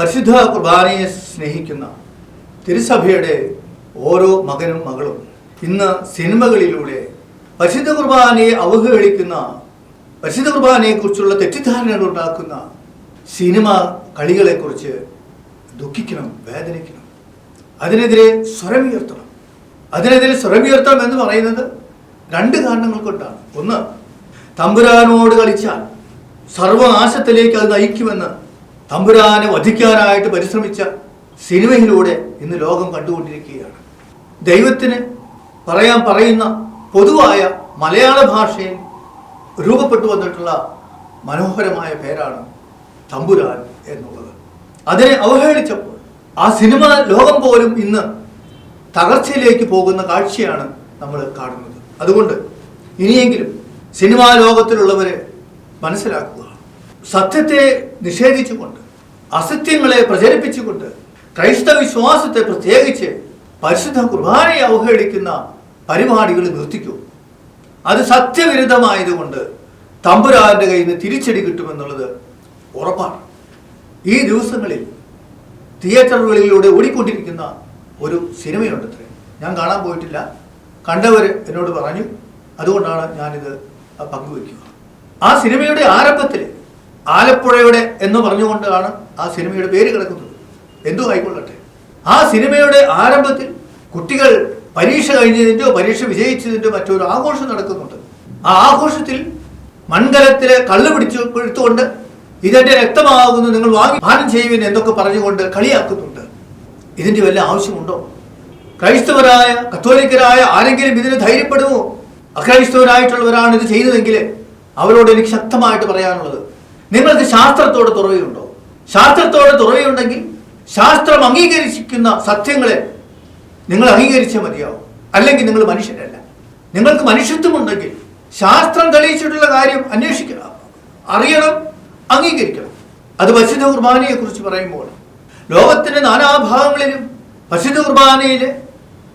പരിശുദ്ധ കുർബാനയെ സ്നേഹിക്കുന്ന തിരുസഭയുടെ ഓരോ മകനും മകളും ഇന്ന് സിനിമകളിലൂടെ പരിശുദ്ധ കുർബാനയെ അവഹേളിക്കുന്ന പരിശുദ്ധ കുർബാനയെക്കുറിച്ചുള്ള തെറ്റിദ്ധാരണകൾ ഉണ്ടാക്കുന്ന സിനിമ കളികളെക്കുറിച്ച് ദുഃഖിക്കണം വേദനിക്കണം. അതിനെതിരെ സ്വരമുയർത്തണം അതിനെതിരെ സ്വരമുയർത്തണം എന്ന് പറയുന്നത് രണ്ട് കാരണങ്ങൾ കൊണ്ടാണ്. ഒന്ന് തമ്പുരാനോട് കളിച്ചാൽ സർവനാശത്തിലേക്ക് അത് നയിക്കുമെന്ന് തമ്പുരാനെ വധിക്കാനായിട്ട് പരിശ്രമിച്ച സിനിമയിലൂടെ ഇന്ന് ലോകം കണ്ടുകൊണ്ടിരിക്കുകയാണ്. ദൈവത്തിന് പറയാൻ പറയുന്ന പൊതുവായ മലയാള ഭാഷയിൽ രൂപപ്പെട്ടു വന്നിട്ടുള്ള മനോഹരമായ പേരാണ് തമ്പുരാൻ എന്നുള്ളത്. അതിനെ അവഹേളിച്ചപ്പോൾ ആ സിനിമ ലോകം പോലും ഇന്ന് തകർച്ചയിലേക്ക് പോകുന്ന കാഴ്ചയാണ് നമ്മൾ കാണുന്നത്. അതുകൊണ്ട് ഇനിയെങ്കിലും സിനിമാ ലോകത്തിലുള്ളവരെ മനസ്സിലാക്കുക. സത്യത്തെ നിഷേധിച്ചുകൊണ്ട് അസത്യങ്ങളെ പ്രചരിപ്പിച്ചുകൊണ്ട് ക്രൈസ്തവ വിശ്വാസത്തെ പ്രത്യേകിച്ച് പരിശുദ്ധ കുർബാനയെ അവഹേളിക്കുന്ന പരിപാടികൾ നിർത്തിക്കൂ. അത് സത്യവിരുദ്ധമായതുകൊണ്ട് തമ്പുരാന്റെ കയ്യിൽ നിന്ന് തിരിച്ചടി കിട്ടുമെന്നുള്ളത് ഉറപ്പാണ്. ഈ ദിവസങ്ങളിൽ തിയേറ്ററുകളിലൂടെ ഓടിക്കൊണ്ടിരിക്കുന്ന ഒരു സിനിമയുണ്ട് അത്രേ ഞാൻ കാണാൻ പോയിട്ടില്ല. കണ്ടവർ എന്നോട് പറഞ്ഞു. അതുകൊണ്ടാണ് ഞാനിത് പങ്കുവയ്ക്കുക. ആ സിനിമയുടെ ആരംഭത്തിൽ ആലപ്പുഴയുടെ എന്ന് പറഞ്ഞുകൊണ്ടാണ് ആ സിനിമയുടെ പേര് കിടക്കുന്നത്. എന്തു ആയിക്കൊള്ളട്ടെ? ആ സിനിമയുടെ ആരംഭത്തിൽ കുട്ടികൾ പരീക്ഷ കഴിഞ്ഞതിന്റെയോ പരീക്ഷ വിജയിച്ചതിന്റെയോ മറ്റൊരു ആഘോഷം നടക്കുന്നുണ്ട്. ആ ആഘോഷത്തിൽ മൺകലത്തിലെ കള്ളു പിടിച്ചു എടുത്തുകൊണ്ട് ഇതെന്റെ രക്തമാകുന്നു നിങ്ങൾ വാങ്ങി പാനം ചെയ്യുവിൻ എന്നൊക്കെ പറഞ്ഞുകൊണ്ട് കളിയാക്കുന്നുണ്ട്. ഇതിന്റെ വല്ല ആവശ്യമുണ്ടോ? ക്രൈസ്തവരായ കത്തോലിക്കരായ ആരെങ്കിലും ഇതിന് ധൈര്യപ്പെടുമോ? അക്രൈസ്തവരായിട്ടുള്ളവരാണ് ഇത് ചെയ്തതെങ്കിൽ അവരോട് എനിക്ക് ശക്തമായിട്ട് പറയാനുള്ളത്. നിങ്ങൾക്ക് ശാസ്ത്രത്തോട് തുറവിയുണ്ടോ? ശാസ്ത്രത്തോട് തുറവിയുണ്ടെങ്കിൽ ശാസ്ത്രം അംഗീകരിക്കുന്ന സത്യങ്ങളെ നിങ്ങൾ അംഗീകരിച്ചേ മതിയാവും. അല്ലെങ്കിൽ നിങ്ങൾ മനുഷ്യരല്ല. നിങ്ങൾക്ക് മനുഷ്യത്വമുണ്ടെങ്കിൽ ശാസ്ത്രം തെളിയിച്ചിട്ടുള്ള കാര്യം അന്വേഷിക്കണം. അറിയണം അംഗീകരിക്കണം. അത് പരിശുദ്ധ കുർബാനയെ കുറിച്ച് പറയുമ്പോൾ ലോകത്തിന്റെ നാനാഭാഗങ്ങളിലും പരിശുദ്ധ കുർബാനയിലെ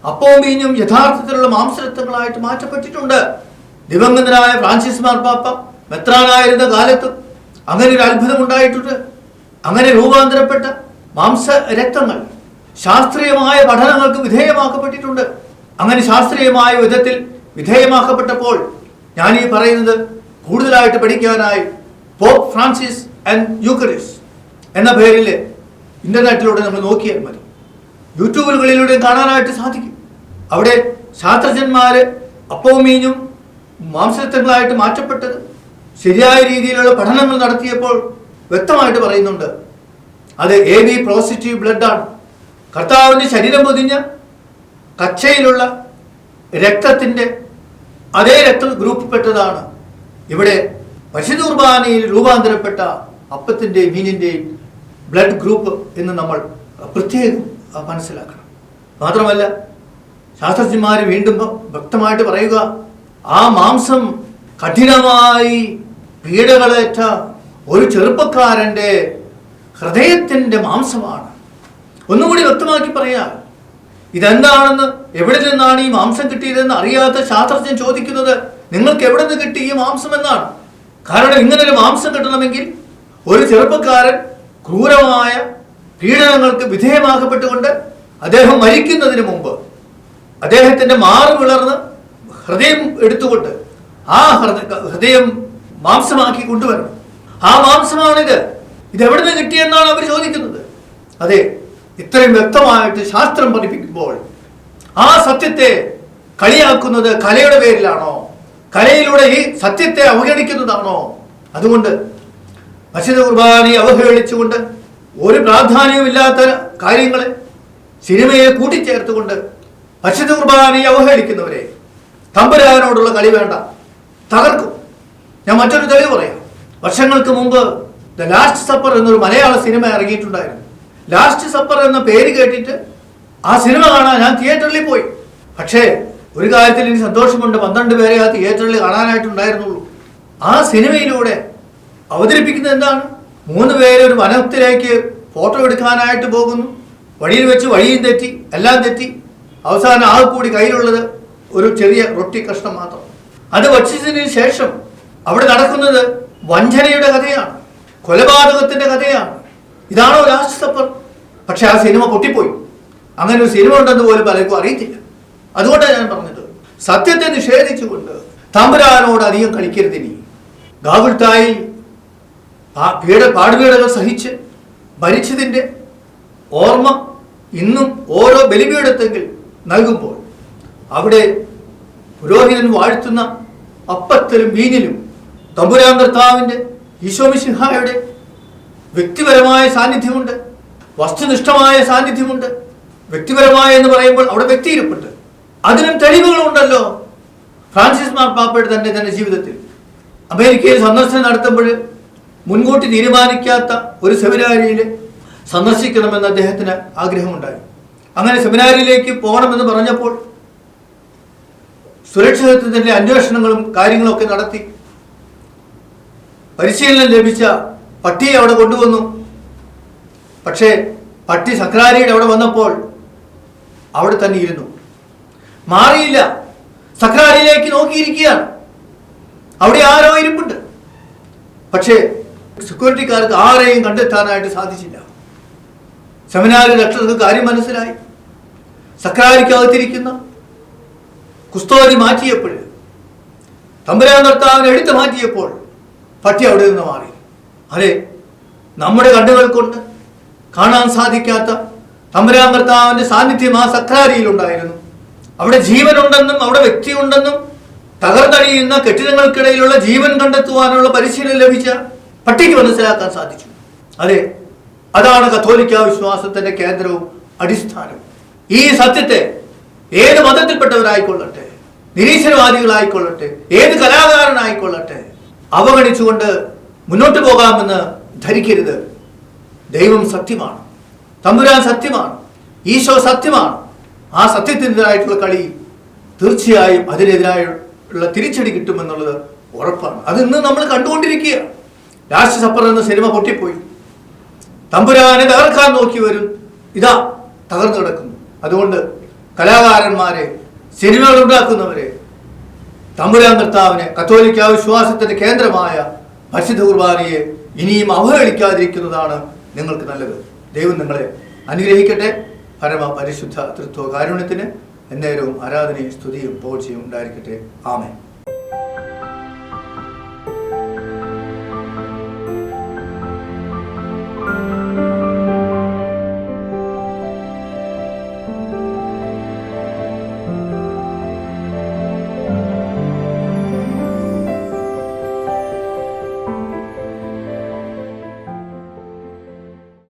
അപ്പവും മീനും യഥാർത്ഥത്തിലുള്ള മാംസരത്വങ്ങളായിട്ട് മാറ്റപ്പെട്ടിട്ടുണ്ട്. ദിവംഗതനായ ഫ്രാൻസിസ് മാർപ്പാപ്പ മെത്രാനായിരുന്ന കാലത്തും അങ്ങനെ ഒരു അത്ഭുതം ഉണ്ടായിട്ടുണ്ട്. അങ്ങനെ രൂപാന്തരപ്പെട്ട മാംസ രക്തങ്ങൾ ശാസ്ത്രീയമായ പഠനങ്ങൾക്ക് വിധേയമാക്കപ്പെട്ടിട്ടുണ്ട്. അങ്ങനെ ശാസ്ത്രീയമായ വിധത്തിൽ വിധേയമാക്കപ്പെട്ടപ്പോൾ ഞാൻ ഈ പറയുന്നത് കൂടുതലായിട്ട് പഠിക്കാനായി പോപ്പ് ഫ്രാൻസിസ് ആൻഡ് യൂക്കറിസ് എന്ന പേരിൽ ഇന്റർനെറ്റിലൂടെ നമ്മൾ നോക്കിയാൽ മതി. യൂട്യൂബുകളിലൂടെ കാണാനായിട്ട് സാധിക്കും. അവിടെ ശാസ്ത്രജ്ഞന്മാർ അപ്പവും മീനും മാംസരത്വങ്ങളായിട്ട് മാറ്റപ്പെട്ടത് ശരിയായ രീതിയിലുള്ള പഠനങ്ങൾ നടത്തിയപ്പോൾ വ്യക്തമായിട്ട് പറയുന്നുണ്ട്. അത് എ ബി പോസിറ്റീവ് ബ്ലഡാണ് കർത്താവിന്റെ ശരീരം പൊതിഞ്ഞ കച്ചയിലുള്ള രക്തത്തിന്റെ അതേ രക്ത ഗ്രൂപ്പിൽപ്പെട്ടതാണ് ഇവിടെ പശുദുർബാനയിൽ രൂപാന്തരപ്പെട്ട അപ്പത്തിന്റെയും മീനിന്റെയും ബ്ലഡ് ഗ്രൂപ്പ് എന്ന് നമ്മൾ പ്രത്യേകം മനസ്സിലാക്കണം. മാത്രമല്ല ശാസ്ത്രജ്ഞന്മാർ വീണ്ടും വ്യക്തമായിട്ട് പറയുക ആ മാംസം കഠിനമായി പീഡകളേറ്റ ഒരു ചെറുപ്പക്കാരന്റെ ഹൃദയത്തിന്റെ മാംസമാണ്. ഒന്നുകൂടി വ്യക്തമാക്കി പറയാം. ഇതെന്താണെന്ന് എവിടെ നിന്നാണ് ഈ മാംസം കിട്ടിയതെന്ന് അറിയാത്ത ശാസ്ത്രജ്ഞൻ ചോദിക്കുന്നത് നിങ്ങൾക്ക് എവിടെ നിന്ന് കിട്ടി ഈ മാംസം എന്നാണ്. കാരണം ഇങ്ങനൊരു മാംസം കിട്ടണമെങ്കിൽ ഒരു ചെറുപ്പക്കാരൻ ക്രൂരമായ പീഡനങ്ങൾക്ക് വിധേയമാക്കപ്പെട്ടുകൊണ്ട് അദ്ദേഹം മരിക്കുന്നതിന് മുമ്പ് അദ്ദേഹത്തിന്റെ മാറ് വിളർന്ന് ഹൃദയം എടുത്തുകൊണ്ട് ആ ഹൃദയം മാംസമാക്കി കൊണ്ടുവരണം. ആ മാംസമാണിത്. ഇത് എവിടെ നിന്ന് കിട്ടിയെന്നാണ് അവർ ചോദിക്കുന്നത്. അതെ ഇത്രയും വ്യക്തമായിട്ട് ശാസ്ത്രം പഠിപ്പിക്കുമ്പോൾ ആ സത്യത്തെ കളിയാക്കുന്നത് കലയുടെ പേരിലാണോ? കലയിലൂടെ ഈ സത്യത്തെ അവഗണിക്കുന്നതാണോ? അതുകൊണ്ട് മസ്ജിദ് കുർബാനയെ അവഹേളിച്ചുകൊണ്ട് ഒരു പ്രാധാന്യമില്ലാത്ത കാര്യങ്ങളെ സിനിമയെ കൂട്ടിച്ചേർത്തുകൊണ്ട് മസ്ജിദ് കുർബാനയെ അവഹേളിക്കുന്നവരെ തമ്പുരാനോടുള്ള കളി വേണ്ട. തകർക്കും. ഞാൻ മറ്റൊരു തെളിവ് പറയാം. വർഷങ്ങൾക്ക് മുമ്പ് ദ ലാസ്റ്റ് സപ്പർ എന്നൊരു മലയാള സിനിമ ഇറങ്ങിയിട്ടുണ്ടായിരുന്നു. ലാസ്റ്റ് സപ്പർ എന്ന പേര് കേട്ടിട്ട് ആ സിനിമ കാണാൻ ഞാൻ തിയേറ്ററിൽ പോയി. പക്ഷേ ഒരു കാര്യത്തിൽ എനിക്ക് സന്തോഷമുണ്ട്. പന്ത്രണ്ട് പേരെ ആ തിയേറ്ററിൽ കാണാനായിട്ടുണ്ടായിരുന്നുള്ളൂ. ആ സിനിമയിലൂടെ അവതരിപ്പിക്കുന്നത് എന്താണ്? മൂന്ന് പേര് ഒരു വനത്തിലേക്ക് ഫോട്ടോ എടുക്കാനായിട്ട് പോകുന്നു. വഴിയിൽ വെച്ച് വഴിയും തെറ്റി എല്ലാം തെറ്റി. അവസാനം ആകെ കൂടി കയ്യിലുള്ളത് ഒരു ചെറിയ റൊട്ടി കഷ്ണം മാത്രം. അത് ഭക്ഷിച്ചതിന് ശേഷം അവിടെ നടക്കുന്നത് വഞ്ചനയുടെ കഥയാണ് കൊലപാതകത്തിന്റെ കഥയാണ്. ഇതാണോ ലാസ്റ്റ് സപ്പർ പക്ഷെ ആ സിനിമ പൊട്ടിപ്പോയി. അങ്ങനെ ഒരു സിനിമ ഉണ്ടെന്ന് പോലും പലർക്കും അറിയത്തില്ല. അതുകൊണ്ടാണ് ഞാൻ പറഞ്ഞത്. സത്യത്തെ നിഷേധിച്ചുകൊണ്ട് തമ്പുരാനോട് അധികം കളിക്കരുത് ഇനി. ഗാഗുൽത്തായി പീഡ പാടുപീഡകൾ സഹിച്ച് മരിച്ചതിന്റെ ഓർമ്മ ഇന്നും ഓരോ ബലിപീഠത്തെങ്കിൽ നൽകുമ്പോൾ അവിടെ പുരോഹിതൻ വാഴ്ത്തുന്ന അപ്പത്തിലും വീഞ്ഞിലും തമ്പുരാൻ കർത്താവിന്റെ ഈശോമിസിഹായുടെ വ്യക്തിപരമായ സാന്നിധ്യമുണ്ട് വസ്തുനിഷ്ഠമായ സാന്നിധ്യമുണ്ട് വ്യക്തിപരമായ എന്ന് പറയുമ്പോൾ അവിടെ വ്യക്തിയിരിപ്പുണ്ട് അതിനും തെളിവുകളുണ്ടല്ലോ. ഫ്രാൻസിസ് മാർപ്പാപ്പയുടെ തന്നെ തന്റെ ജീവിതത്തിൽ. അമേരിക്കയിൽ സന്ദർശനം നടത്തുമ്പോൾ മുൻകൂട്ടി തീരുമാനിക്കാത്ത ഒരു സെമിനാരിയിൽ സന്ദർശിക്കണമെന്ന് അദ്ദേഹത്തിന് ആഗ്രഹമുണ്ടായി. അങ്ങനെ സെമിനാരിയിലേക്ക് പോകണമെന്ന് പറഞ്ഞപ്പോൾ സുരക്ഷിതത്വത്തിന്റെ അന്വേഷണങ്ങളും കാര്യങ്ങളും ഒക്കെ നടത്തി പരിശീലനം ലഭിച്ച പട്ടിയെ അവിടെ കൊണ്ടുവന്നു. പക്ഷേ പട്ടി സക്രാരിയുടെ അവിടെ വന്നപ്പോൾ അവിടെ തന്നെ ഇരുന്നു. മാറിയില്ല. സക്രാരിയിലേക്ക് നോക്കിയിരിക്കുകയാണ്. അവിടെ ആരോ ഇരിപ്പുണ്ട്. പക്ഷേ സെക്യൂരിറ്റിക്കാർക്ക് ആരെയും കണ്ടെത്താനായിട്ട് സാധിച്ചില്ല. സെമിനാറിൽ രക്ഷകർക്ക് കാര്യം മനസ്സിലായി. സക്രാരിക്കകത്തിരിക്കുന്ന കുസ്തോരി മാറ്റിയപ്പോൾ തമ്പുരാൻ നർത്താവിനെ എടുത്തു മാറ്റിയപ്പോൾ പട്ടി അവിടെ നിന്ന് മാറി. അതെ നമ്മുടെ കണ്ണുകൾ കൊണ്ട് കാണാൻ സാധിക്കാത്ത തമ്പുരാൻ കർത്താവിന്റെ സാന്നിധ്യം ആ സക്രാരിയിലുണ്ടായിരുന്നു. അവിടെ ജീവനുണ്ടെന്നും അവിടെ വ്യക്തിയുണ്ടെന്നും തകർന്നടിയുന്ന കെട്ടിടങ്ങൾക്കിടയിലുള്ള ജീവൻ കണ്ടെത്തുവാനുള്ള പരിശീലനം ലഭിച്ച പട്ടിക്ക് മനസ്സിലാക്കാൻ സാധിച്ചു. അതെ അതാണ് കത്തോലിക്ക വിശ്വാസത്തിന്റെ കേന്ദ്രവും അടിസ്ഥാനവും. ഈ സത്യത്തെ ഏത് മതത്തിൽപ്പെട്ടവരായിക്കൊള്ളട്ടെ നിരീശ്വരവാദികളായിക്കൊള്ളട്ടെ ഏത് കലാകാരനായിക്കൊള്ളട്ടെ അവഗണിച്ചുകൊണ്ട് മുന്നോട്ട് പോകാമെന്ന് ധരിക്കരുത്. ദൈവം സത്യമാണ്. തമ്പുരാൻ സത്യമാണ്. ഈശോ സത്യമാണ്. ആ സത്യത്തിനെതിരായിട്ടുള്ള കളി തീർച്ചയായും അതിനെതിരായുള്ള തിരിച്ചടി കിട്ടുമെന്നുള്ളത് ഉറപ്പാണ്. അത് ഇന്ന് നമ്മൾ കണ്ടുകൊണ്ടിരിക്കുകയാണ് ലാസ്റ്റ് സപ്പർ എന്ന സിനിമ പൊട്ടിപ്പോയി. തമ്പുരാനെ തകർക്കാൻ നോക്കി വരും ഇതാ തകർന്നു കിടക്കുന്നു. അതുകൊണ്ട് കലാകാരന്മാരെ സിനിമകൾ ഉണ്ടാക്കുന്നവരെ തമ്പുരാൻ കർത്താവിനെ കത്തോലിക്ക വിശ്വാസത്തിന്റെ കേന്ദ്രമായ പരിശുദ്ധ കുർബാനയെ ഇനിയും അവഹേളിക്കാതിരിക്കുന്നതാണ് നിങ്ങൾക്ക് നല്ലത്. ദൈവം നിങ്ങളെ അനുഗ്രഹിക്കട്ടെ. പരമ പരിശുദ്ധ തൃത്വ കാരുണ്യത്തിന് എന്നേരവും ആരാധനയും സ്തുതിയും പോഴ്ചയും ഉണ്ടായിരിക്കട്ടെ. ആമേ